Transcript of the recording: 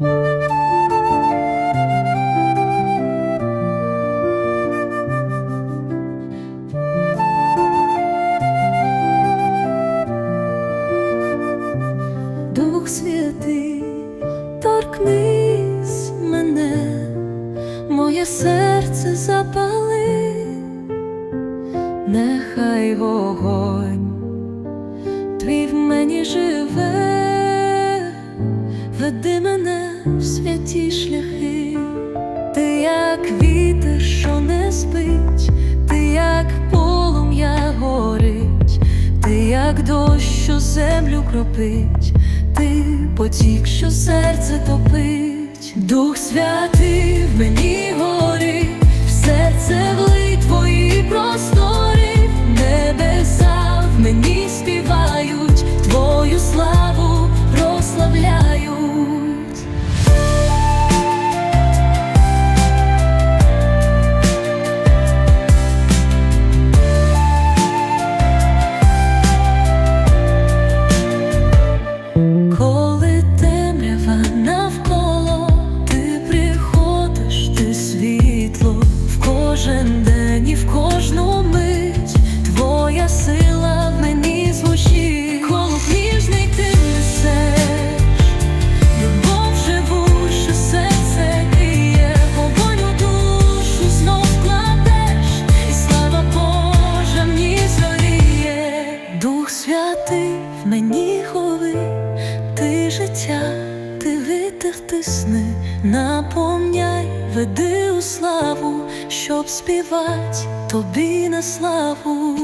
Дух Святий, торкнись мене, моє серце запали, нехай вогонь твій в мені живе, веди мене в святі шляхи, ти як вітер, що не спить, ти як полум'я горить, ти як дощ, що землю кропить, ти потік, що серце топить, Дух святий в мені кожен день і в кожну мить, твоя сила в мені звучить, коло ніжний ти несеш, любов живу, що серце гріє, вогонь у душу знов кладеш, і слава Божа ній зоріє, Дух святий мені хови, ти життя, ти вітер тисни, наповняй, веди у славу, щоб співать тобі на славу.